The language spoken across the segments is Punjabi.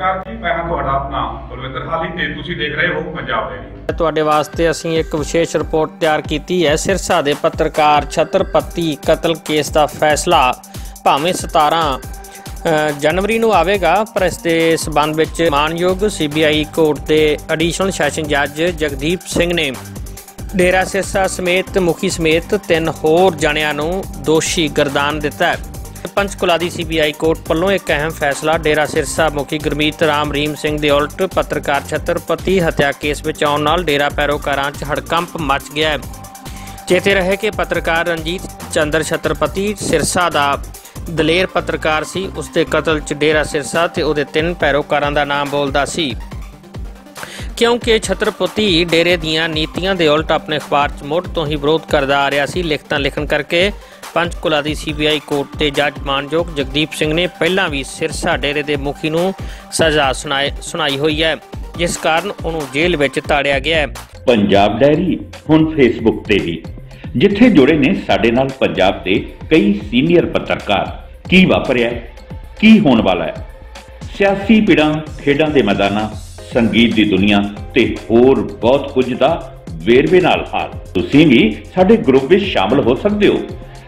ਨਮਸਕਾਰ ਜੀ, ਮੈਂ ਹਾਂ ਤੁਹਾਡਾ ਆਪਣਾ ਬਲਵਿੰਦਰ ਹਾਲੀ ਤੇ ਤੁਸੀਂ ਦੇਖ ਰਹੇ ਹੋ ਪੰਜਾਬ ਦੇ ਤੁਹਾਡੇ ਵਾਸਤੇ ਅਸੀਂ ਇੱਕ ਵਿਸ਼ੇਸ਼ ਰਿਪੋਰਟ ਤਿਆਰ ਕੀਤੀ ਹੈ। ਸਿਰਸਾ ਦੇ ਪੱਤਰਕਾਰ ਛਤਰਪਤੀ ਕਤਲ ਕੇਸ ਦਾ ਫੈਸਲਾ ਭਾਵੇਂ 17 ਜਨਵਰੀ ਨੂੰ ਆਵੇਗਾ, ਪਰ ਇਸ ਦੇ ਸਬੰਧ ਵਿੱਚ ਮਾਨਯੋਗ ਸੀਬੀਆਈ ਕੋਰਟ ਦੇ ਐਡੀਸ਼ਨਲ ਸੈਸ਼ਨ ਜੱਜ ਜਗਦੀਪ ਸਿੰਘ ਨੇ ਡੇਰਾ ਸਿਰਸਾ ਸਮੇਤ ਮੁਖੀ ਸਮੇਤ ਤਿੰਨ ਹੋਰ ਜਣਿਆਂ ਨੂੰ ਦੋਸ਼ੀ ਗਰਦਾਨ ਦਿੱਤਾ ਹੈ। ਪੰਚਕੁਲਾ ਦੀ ਸੀਬੀਆਈ ਕੋਰਟ ਵੱਲੋਂ ਇੱਕ ਅਹਿਮ ਫੈਸਲਾ। ਡੇਰਾ ਸਿਰਸਾ ਮੁਖੀ ਗੁਰਮੀਤ ਰਾਮ ਰਹੀਮ ਸਿੰਘ ਦੇ ਉਲਟ ਪੱਤਰਕਾਰ ਛਤਰਪਤੀ ਹੱਤਿਆ ਕੇਸ ਵਿੱਚ ਆਉਣ ਨਾਲ ਡੇਰਾ ਪੈਰੋਕਾਰਾਂ 'ਚ ਹੜਕੰਪ ਮਚ ਗਿਆ ਹੈ। ਚੇਤੇ ਰਹੇ ਕਿ ਪੱਤਰਕਾਰ ਰਣਜੀਤ ਚੰਦਰ ਛਤਰਪਤੀ ਸਿਰਸਾ ਦਾ ਦਲੇਰ ਪੱਤਰਕਾਰ ਸੀ। ਉਸ ਦੇ ਕਤਲ 'ਚ ਡੇਰਾ ਸਿਰਸਾ ਤੇ ਉਹਦੇ ਤਿੰਨ ਪੈਰੋਕਾਰਾਂ ਦਾ ਨਾਮ ਬੋਲਦਾ ਸੀ। ਕਿਉਂਕਿ ਛਤਰਪਤੀ ਡੇਰੇ ਦੀਆਂ ਨੀਤੀਆਂ ਦੇ ਉਲਟ ਆਪਣੇ ਅਖਬਾਰ 'ਚ ਮੁੱਢ ਤੋਂ ਹੀ ਵਿਰੋਧ ਕਰਦਾ ਆ ਰਿਹਾ ਸੀ। ਲਿਖਤਾਂ ਲਿਖਣ ਕਰਕੇ ਪੰਚਕੁਲਾ ਦੀ ਸੀਬੀਆਈ ਕੋਰਟ ਦੇ ਜੱਜ ਮਾਨਯੋਗ ਜਗਦੀਪ ਸਿੰਘ ਨੇ ਪਹਿਲਾਂ ਵੀ ਸਿਰਸਾ ਡੇਰੇ ਦੇ ਮੁਖੀ ਨੂੰ ਸਜ਼ਾ ਸੁਣਾਈ ਹੋਈ ਹੈ। ਜਿਸ ਕਾਰਨ ਉਹਨੂੰ ਜੇਲ੍ਹ ਵਿੱਚ ਤਾੜਿਆ ਗਿਆ ਹੈ। ਪੰਜਾਬ ਡਾਇਰੀ, ਹੁਣ ਫੇਸਬੁੱਕ ਤੇ ਵੀ। ਜਿੱਥੇ ਜੁੜੇ ਨੇ ਸਾਡੇ ਨਾਲ ਪੰਜਾਬ ਦੇ ਕਈ ਸੀਨੀਅਰ ਪੱਤਰਕਾਰ। ਕੀ ਵਾਪਰਿਆ ਕੀ ਹੋਣ ਵਾਲਾ ਹੈ? ਸਿਆਸੀ ਪਿੜਾਂ ਖੇਡਾਂ ਦੇ ਮੈਦਾਨਾਂ, ਸੰਗੀਤ ਦੀ ਦੁਨੀਆ ਤੇ ਹੋਰ ਬਹੁਤ ਕੁਝ ਦਾ ਵੇਰਵੇ ਨਾਲ ਹਾਲ। ਤੁਸੀਂ ਵੀ ਸਾਡੇ ਗਰੁੱਪ ਵਿੱਚ ਸ਼ਾਮਲ ਹੋ ਸਕਦੇ ਹੋ।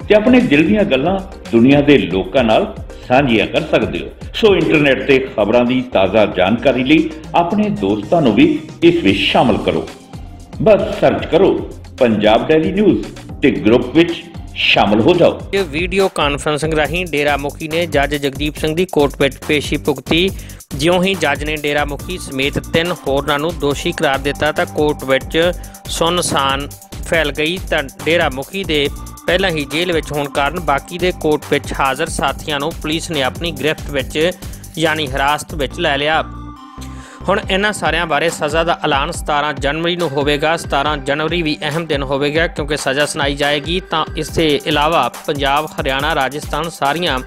ਤੇ ਆਪਣੇ ਦਿਲ ਦੀਆਂ ਗੱਲਾਂ ਦੁਨੀਆ ਦੇ ਲੋਕਾਂ ਨਾਲ ਸਾਂਝੀਆਂ ਕਰ ਸਕਦੇ ਹੋ। ਸੋ ਇੰਟਰਨੈਟ ਤੇ ਖਬਰਾਂ ਦੀ ਤਾਜ਼ਾ ਜਾਣਕਾਰੀ ਲਈ ਆਪਣੇ ਦੋਸਤਾਂ ਨੂੰ ਵੀ ਇਸ ਵਿੱਚ ਸ਼ਾਮਲ ਕਰੋ। ਬਸ ਸਰਚ ਕਰੋ ਪੰਜਾਬ ਡੈਲੀ ਨਿਊਜ਼ ਤੇ ਗਰੁੱਪ ਵਿੱਚ ਸ਼ਾਮਲ ਹੋ ਜਾਓ। ਇਹ ਵੀਡੀਓ ਕਾਨਫਰੰਸਿੰਗ ਰਾਹੀਂ ਡੇਰਾ ਮੁਖੀ ਨੇ ਜੱਜ ਜਗਦੀਪ ਸਿੰਘ ਦੀ ਕੋਰਟ ਵਿੱਚ ਪੇਸ਼ੀ ਭੁਗਤੀ। ਜਿਉਂ ਹੀ ਜੱਜ ਨੇ ਡੇਰਾ ਮੁਖੀ ਸਮੇਤ ਤਿੰਨ ਹੋਰਨਾਂ ਨੂੰ ਦੋਸ਼ੀ ਕਰਾਰ ਦਿੱਤਾ ਤਾਂ ਕੋਰਟ ਵਿੱਚ ਸੁਨਸਾਨ ਫੈਲ ਗਈ ਤਾਂ ਡੇਰਾ ਮੁਖੀ ਦੇ ਪਹਿਲਾਂ ਹੀ ਜੇਲ੍ਹ ਵਿੱਚ ਹੋਣ ਕਾਰਨ ਬਾਕੀ ਦੇ ਕੋਰਟ ਵਿੱਚ ਹਾਜ਼ਰ ਸਾਥੀਆਂ ਨੂੰ ਪੁਲਿਸ ਨੇ ਆਪਣੀ ਗ੍ਰਿਫਤ ਵਿੱਚ, ਯਾਨੀ ਹਿਰਾਸਤ ਵਿੱਚ ਲੈ ਲਿਆ। ਹੁਣ ਇਹਨਾਂ ਸਾਰਿਆਂ ਬਾਰੇ ਸਜ਼ਾ ਦਾ ਐਲਾਨ 17 ਜਨਵਰੀ ਨੂੰ ਹੋਵੇਗਾ। 17 ਜਨਵਰੀ ਵੀ ਅਹਿਮ ਦਿਨ ਹੋਵੇਗਾ ਕਿਉਂਕਿ ਸਜ਼ਾ ਸੁਣਾਈ ਜਾਏਗੀ। ਤਾਂ ਇਸ ਦੇ ਇਲਾਵਾ ਪੰਜਾਬ, ਹਰਿਆਣਾ, ਰਾਜਸਥਾਨ ਸਾਰੀਆਂ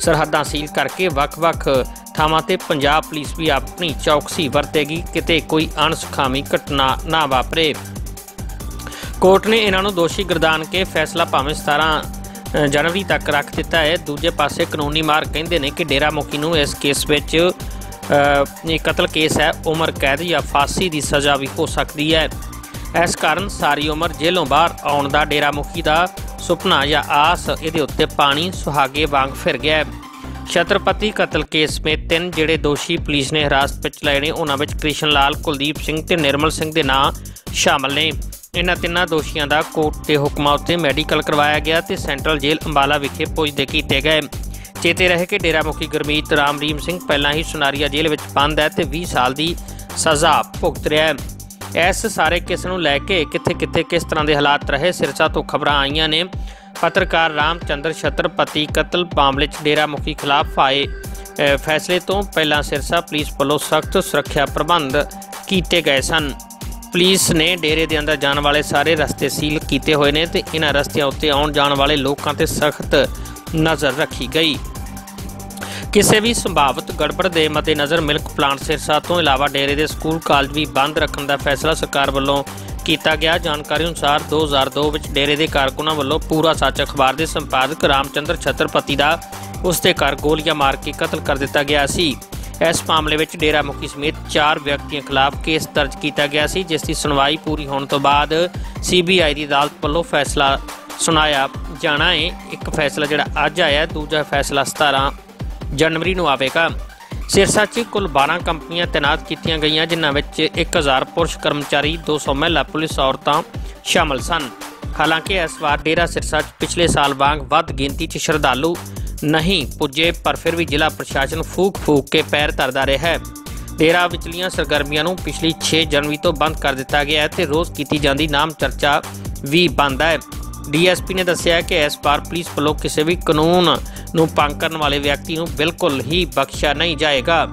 ਸਰਹੱਦਾਂ ਸੀਲ ਕਰਕੇ ਵੱਖ-ਵੱਖ ਥਾਵਾਂ ਤੇ ਪੰਜਾਬ ਪੁਲਿਸ ਵੀ ਆਪਣੀ ਚੌਕਸੀ ਵਰਤੇਗੀ। ਕਿਤੇ ਕੋਈ ਅਣਸੁਖਾਵੀ ਘਟਨਾ ਨਾ ਵਾਪਰੇ। ਕੋਰਟ ਨੇ ਇਹਨਾਂ ਨੂੰ ਦੋਸ਼ੀ ਗਰਦਾਨ ਕੇ ਫੈਸਲਾ ਭਾਵੇਂ 17 ਜਨਵਰੀ ਤੱਕ ਰੱਖ ਦਿੱਤਾ ਹੈ। ਦੂਜੇ ਪਾਸੇ ਕਾਨੂੰਨੀ ਮਾਰ ਕਹਿੰਦੇ ਨੇ ਕਿ ਡੇਰਾ ਮੁਖੀ ਨੂੰ ਇਸ ਕੇਸ ਵਿੱਚ ਇਹ ਕਤਲ ਕੇਸ ਹੈ। ਉਮਰ ਕੈਦ ਜਾਂ ਫਾਂਸੀ ਦੀ ਸਜ਼ਾ ਵੀ ਹੋ ਸਕਦੀ ਹੈ। ਇਸ ਕਾਰਨ ਸਾਰੀ ਉਮਰ ਜੇਲ੍ਹੋਂ ਬਾਹਰ ਆਉਣ ਦਾ ਡੇਰਾ ਮੁਖੀ ਦਾ ਸੁਪਨਾ ਜਾਂ ਆਸ ਇਹਦੇ ਉੱਤੇ ਪਾਣੀ, ਸੁਹਾਗੇ ਵਾਂਗ ਫਿਰ ਗਿਆ ਹੈ। ਛਤਰਪਤੀ ਕਤਲ ਕੇਸ ਵਿੱਚ ਤਿੰਨ ਜਿਹੜੇ ਦੋਸ਼ੀ ਪੁਲਿਸ ਨੇ ਹਿਰਾਸਤ ਵਿੱਚ ਲਏ ਨੇ, ਉਹਨਾਂ ਵਿੱਚ ਕ੍ਰਿਸ਼ਨ ਲਾਲ, ਕੁਲਦੀਪ ਸਿੰਘ ਤੇ ਨਿਰਮਲ ਸਿੰਘ ਦੇ ਨਾਂ ਸ਼ਾਮਲ ਨੇ। ਇਹਨਾਂ ਤਿੰਨਾਂ ਦੋਸ਼ੀਆਂ ਦਾ ਕੋਰਟ ਦੇ ਹੁਕਮਾਂ ਉੱਤੇ ਮੈਡੀਕਲ ਕਰਵਾਇਆ ਗਿਆ ਤੇ ਸੈਂਟਰਲ ਜੇਲ੍ਹ ਅੰਬਾਲਾ ਵਿਖੇ ਪੁੱਜਦੇ ਕੀਤੇ ਗਏ। ਚੇਤੇ ਰਹੇ ਕਿ ਡੇਰਾ ਮੁਖੀ ਗੁਰਮੀਤ ਰਾਮ ਰਹੀਮ ਸਿੰਘ ਪਹਿਲਾਂ ਹੀ ਸੁਨਾਰੀਆ ਜੇਲ੍ਹ ਵਿੱਚ ਬੰਦ ਹੈ ਤੇ 20 ਸਾਲ ਦੀ ਸਜ਼ਾ ਭੁਗਤ ਰਿਹਾ ਹੈ। ਇਸ ਸਾਰੇ ਕਿਸ ਨੂੰ ਲੈ ਕੇ ਕਿੱਥੇ-ਕਿੱਥੇ ਕਿਸ ਤਰ੍ਹਾਂ ਦੇ ਹਾਲਾਤ ਰਹੇ, ਸਿਰਸਾ ਤੋਂ ਖਬਰਾਂ ਆਈਆਂ ਨੇ। ਪੱਤਰਕਾਰ ਰਾਮਚੰਦਰ ਛਤਰਪਤੀ ਕਤਲ ਮਾਮਲੇ 'ਚ ਡੇਰਾ ਮੁਖੀ ਖਿਲਾਫ ਆਏ ਫੈਸਲੇ ਤੋਂ ਪਹਿਲਾਂ ਸਿਰਸਾ ਪੁਲਿਸ ਵੱਲੋਂ ਸਖਤ ਸੁਰੱਖਿਆ ਪ੍ਰਬੰਧ ਕੀਤੇ ਗਏ ਸਨ। ਪੁਲਿਸ ਨੇ ਡੇਰੇ ਦੇ ਅੰਦਰ ਜਾਣ ਵਾਲੇ ਸਾਰੇ ਰਸਤੇ ਸੀਲ ਕੀਤੇ ਹੋਏ ਨੇ ਤੇ ਇਹਨਾਂ ਰਸਤਿਆਂ ਉੱਤੇ ਆਉਣ ਜਾਣ ਵਾਲੇ ਲੋਕਾਂ ਤੇ ਸਖਤ ਨਜ਼ਰ ਰੱਖੀ ਗਈ। ਕਿਸੇ ਵੀ ਸੰਭਾਵਿਤ ਗੜਬੜ ਦੇ ਮੱਦੇਨਜ਼ਰ ਮਿਲਕ ਪਲਾਂਟ ਸਿਰਸਾ ਤੋਂ ਇਲਾਵਾ ਡੇਰੇ ਦੇ ਸਕੂਲ ਕਾਲਜ ਵੀ ਬੰਦ ਰੱਖਣ ਦਾ ਫੈਸਲਾ ਸਰਕਾਰ ਵੱਲੋਂ ਕੀਤਾ ਗਿਆ। ਜਾਣਕਾਰੀ ਅਨੁਸਾਰ 2002 ਵਿੱਚ ਡੇਰੇ ਦੇ ਕਾਰਕੁਨਾਂ ਵੱਲੋਂ ਪੂਰਾ ਸੱਚ ਅਖਬਾਰ ਦੇ ਸੰਪਾਦਕ ਰਾਮਚੰਦਰ ਛਤਰਪਤੀ ਦਾ ਉਸ ਦੇ ਘਰ ਗੋਲੀਆਂ ਮਾਰ ਕੇ ਕਤਲ ਕਰ ਦਿੱਤਾ ਗਿਆ ਸੀ। ਇਸ ਮਾਮਲੇ ਵਿੱਚ ਡੇਰਾ ਮੁਖੀ ਸਮੇਤ 4 ਵਿਅਕਤੀਆਂ ਖਿਲਾਫ ਕੇਸ ਦਰਜ ਕੀਤਾ ਗਿਆ ਸੀ, ਜਿਸ ਦੀ ਸੁਣਵਾਈ ਪੂਰੀ ਹੋਣ ਤੋਂ ਬਾਅਦ ਸੀਬੀਆਈ ਦੀ ਅਦਾਲਤ ਵੱਲੋਂ ਫੈਸਲਾ ਸੁਣਾਇਆ ਜਾਣਾ ਹੈ ਇੱਕ ਫੈਸਲਾ ਜਿਹੜਾ ਅੱਜ ਆਇਆ, ਦੂਜਾ ਫੈਸਲਾ 17 ਜਨਵਰੀ ਨੂੰ ਆਵੇਗਾ। ਸਿਰਸਾ 'ਚ ਕੁੱਲ 12 ਕੰਪਨੀਆਂ ਤਾਇਨਾਤ ਕੀਤੀਆਂ ਗਈਆਂ, ਜਿਨ੍ਹਾਂ ਵਿੱਚ 1000 ਪੁਰਸ਼ ਕਰਮਚਾਰੀ 200 ਮਹਿਲਾ, ਪੁਲਿਸ ਔਰਤਾਂ ਸ਼ਾਮਲ ਸਨ। ਹਾਲਾਂਕਿ ਇਸ ਵਾਰ ਡੇਰਾ ਸਿਰਸਾ 'ਚ ਪਿਛਲੇ ਸਾਲ ਵਾਂਗ ਵੱਧ ਗਿਣਤੀ 'ਚ ਸ਼ਰਧਾਲੂ ਨਹੀਂ ਪੁੱਜੇ, ਪਰ ਫਿਰ ਵੀ ਜ਼ਿਲ੍ਹਾ ਪ੍ਰਸ਼ਾਸਨ ਫੂਕ-ਫੂਕ ਕੇ ਪੈਰ ਧਰਦਾ ਰਿਹਾ ਹੈ। ਡੇਰਾ ਵਿਚਲੀਆਂ ਸਰਗਰਮੀਆਂ ਨੂੰ ਪਿਛਲੀ 6 ਜਨਵਰੀ ਤੋਂ ਬੰਦ ਕਰ ਦਿੱਤਾ ਗਿਆ ਹੈ ਤੇ ਰੋਜ਼ ਕੀਤੀ ਜਾਂਦੀ ਨਾਮ ਚਰਚਾ ਵੀ ਬੰਦ ਹੈ। ਡੀਐਸਪੀ ਨੇ ਦੱਸਿਆ ਕਿ ਇਸ ਵਾਰ ਪੁਲਿਸ ਵੱਲੋਂ ਕਿਸੇ ਵੀ ਕਾਨੂੰਨ ਨੂੰ ਭੰਗ ਕਰਨ ਵਾਲੇ ਵਿਅਕਤੀ ਨੂੰ ਬਿਲਕੁਲ ਹੀ ਬਖਸ਼ਿਆ ਨਹੀਂ ਜਾਏਗਾ।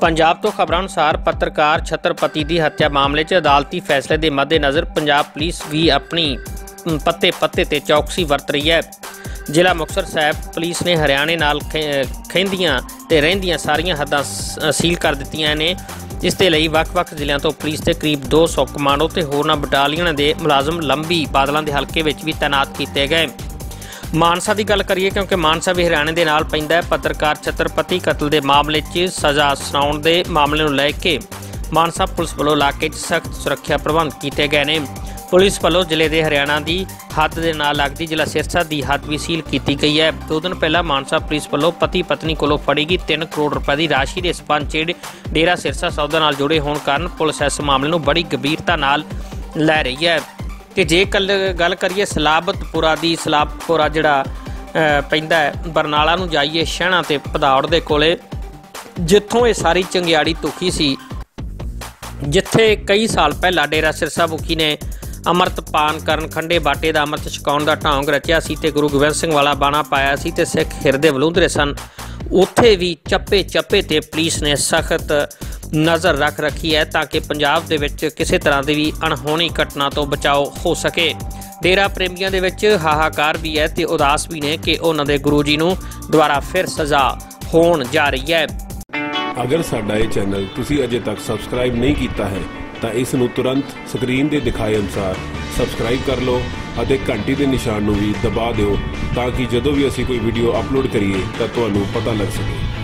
ਪੰਜਾਬ ਤੋਂ ਖਬਰਾਂ ਅਨੁਸਾਰ ਪੱਤਰਕਾਰ ਛਤਰਪਤੀ ਦੀ ਹੱਤਿਆ ਮਾਮਲੇ 'ਚ ਅਦਾਲਤੀ ਫੈਸਲੇ ਦੇ ਮੱਦੇਨਜ਼ਰ ਪੰਜਾਬ ਪੁਲਿਸ ਵੀ ਆਪਣੀ ਪੱਤੇ ਪੱਤੇ ਤੇ ਚੌਕਸੀ ਵਰਤ ਰਹੀ ਹੈ। ਜ਼ਿਲ੍ਹਾ ਮੁਕਤਸਰ ਸਾਹਿਬ ਪੁਲਿਸ ਨੇ ਹਰਿਆਣੇ ਨਾਲ ਖੈ- ਖਹਿੰਦੀਆਂ ਤੇ ਰਹਿੰਦੀਆਂ ਸਾਰੀਆਂ ਹੱਦਾਂ ਸ- ਸੀਲ ਕਰ ਦਿੱਤੀਆਂ ਨੇ ਇਸ ਦੇ ਲਈ ਵੱਖ-ਵੱਖ ਜ਼ਿਲ੍ਹਿਆਂ ਤੋਂ ਪੁਲਿਸ ਦੇ ਕਰੀਬ 200 ਕਮਾਂਡੋ ਤੇ ਹੋਰਨਾਂ ਬਟਾਲੀਅਨਾਂ ਦੇ ਮੁਲਾਜ਼ਮ ਲੰਬੀ ਬਾਦਲਾਂ ਦੇ ਹਲਕੇ ਵਿੱਚ ਵੀ ਤਾਇਨਾਤ ਕੀਤੇ ਗਏ। ਮਾਨਸਾ ਦੀ ਗੱਲ ਕਰੀਏ, ਕਿਉਂਕਿ ਮਾਨਸਾ ਵੀ ਹਰਿਆਣੇ ਦੇ ਨਾਲ ਪੈਂਦਾ ਹੈ, ਪੱਤਰਕਾਰ ਛਤਰਪਤੀ ਕਤਲ ਦੇ ਮਾਮਲੇ 'ਚ ਸਜ਼ਾ ਸੁਣਾਉਣ ਦੇ ਮਾਮਲੇ ਨੂੰ ਲੈ ਕੇ ਮਾਨਸਾ ਪੁਲਿਸ ਵੱਲੋਂ ਇਲਾਕੇ 'ਚ ਸਖਤ ਸੁਰੱਖਿਆ ਪ੍ਰਬੰਧ ਕੀਤੇ ਗਏ ਨੇ। ਪੁਲਿਸ ਵੱਲੋਂ ਜ਼ਿਲ੍ਹੇ ਦੇ ਹਰਿਆਣਾ ਦੀ ਹੱਦ ਦੇ ਨਾਲ ਲੱਗਦੀ ਜ਼ਿਲ੍ਹਾ ਸਿਰਸਾ ਦੀ ਹੱਦ ਵੀ ਸੀਲ ਕੀਤੀ ਗਈ ਹੈ। ਦੋ ਦਿਨ ਪਹਿਲਾਂ ਮਾਨਸਾ ਪੁਲਿਸ ਵੱਲੋਂ ਪਤੀ ਪਤਨੀ ਕੋਲੋਂ ਫੜੀ ਗਈ 3 ਕਰੋੜ ਰੁਪਏ ਦੀ ਰਾਸ਼ੀ ਦੇ ਸਬੰਧ ਡੇਰਾ ਸਿਰਸਾ ਸੌਦਾ ਨਾਲ ਜੁੜੇ ਹੋਣ ਕਾਰਨ ਪੁਲਿਸ ਇਸ ਮਾਮਲੇ ਨੂੰ ਬੜੀ ਗੰਭੀਰਤਾ ਨਾਲ ਲੈ ਰਹੀ ਹੈ। ਤੇ ਜੇ ਕੱਲ ਗੱਲ ਕਰੀਏ ਸਲਾਬਤਪੁਰਾ ਦੀ, ਸਲਾਬਤਪੁਰਾ ਜਿਹੜਾ ਪੈਂਦਾ ਹੈ, ਬਰਨਾਲਾ ਨੂੰ ਜਾਈਏ ਸ਼ਹਿਣਾ ਤੇ ਪਧੌੜ ਦੇ ਕੋਲੇ, ਜਿੱਥੋਂ ਇਹ ਸਾਰੀ ਚੰਗਿਆੜੀ ਤੁਖੀ ਸੀ, ਜਿੱਥੇ ਕਈ ਸਾਲ ਪਹਿਲਾਂ ਡੇਰਾ ਸਿਰਸਾ ਮੁਖੀ ਨੇ ਅੰਮ੍ਰਿਤ ਪਾਨ ਕਰਨ ਖੰਡੇ ਬਾਟੇ ਦਾ ਅੰਮ੍ਰਿਤ ਛਕਾਉਣ ਦਾ ਢਾਂਗ ਰਚਿਆ ਸੀ ਤੇ ਗੁਰੂ ਗੋਬਿੰਦ ਸਿੰਘ ਵਾਲਾ ਬਾਣਾ ਪਾਇਆ ਸੀ ਤੇ ਸਿੱਖ ਹਿਰਦੇ ਵਲੂੰਦਰੇ ਸਨ। ਉੱਥੇ ਵੀ ਚੱਪੇ ਚੱਪੇ ਤੇ ਪੁਲਿਸ ਨੇ ਸਖਤ ਨਜ਼ਰ ਰੱਖ ਰੱਖੀ ਹੈ ਤਾਂ ਕਿ ਪੰਜਾਬ ਦੇ ਵਿੱਚ ਕਿਸੇ ਤਰ੍ਹਾਂ ਦੀ ਵੀ ਅਣਹੋਣੀ ਘਟਨਾ ਤੋਂ ਬਚਾਓ ਹੋ ਸਕੇ। ਡੇਰਾ ਪ੍ਰੇਮੀਆਂ ਦੇ ਵਿੱਚ ਹਾਹਾਕਾਰ ਵੀ ਹੈ ਤੇ ਉਦਾਸ ਵੀ ਨੇ ਕਿ ਉਹਨਾਂ ਦੇ ਗੁਰੂ ਜੀ ਨੂੰ ਦੁਬਾਰਾ ਫਿਰ ਸਜ਼ਾ ਹੋਣ ਜਾ ਰਹੀ ਹੈ। ਅਗਰ ਸਾਡਾ ਇਹ ਚੈਨਲ ਤੁਸੀਂ ਅਜੇ ਤੱਕ ਸਬਸਕ੍ਰਾਈਬ ਨਹੀਂ ਕੀਤਾ ਹੈ ਤਾਂ ਇਸ ਨੂੰ ਤੁਰੰਤ ਸਕਰੀਨ ਦੇ ਦਿਖਾਏ ਅਨੁਸਾਰ ਸਬਸਕ੍ਰਾਈਬ ਕਰ ਲਓ ਅਤੇ ਘੰਟੀ ਦੇ ਨਿਸ਼ਾਨ ਨੂੰ ਵੀ ਦਬਾ ਦਿਓ ਤਾਂ ਕਿ ਜਦੋਂ ਵੀ ਅਸੀਂ ਕੋਈ ਵੀਡੀਓ ਅਪਲੋਡ ਕਰੀਏ ਤਾਂ ਤੁਹਾਨੂੰ ਪਤਾ ਲੱਗ ਸਕੇ।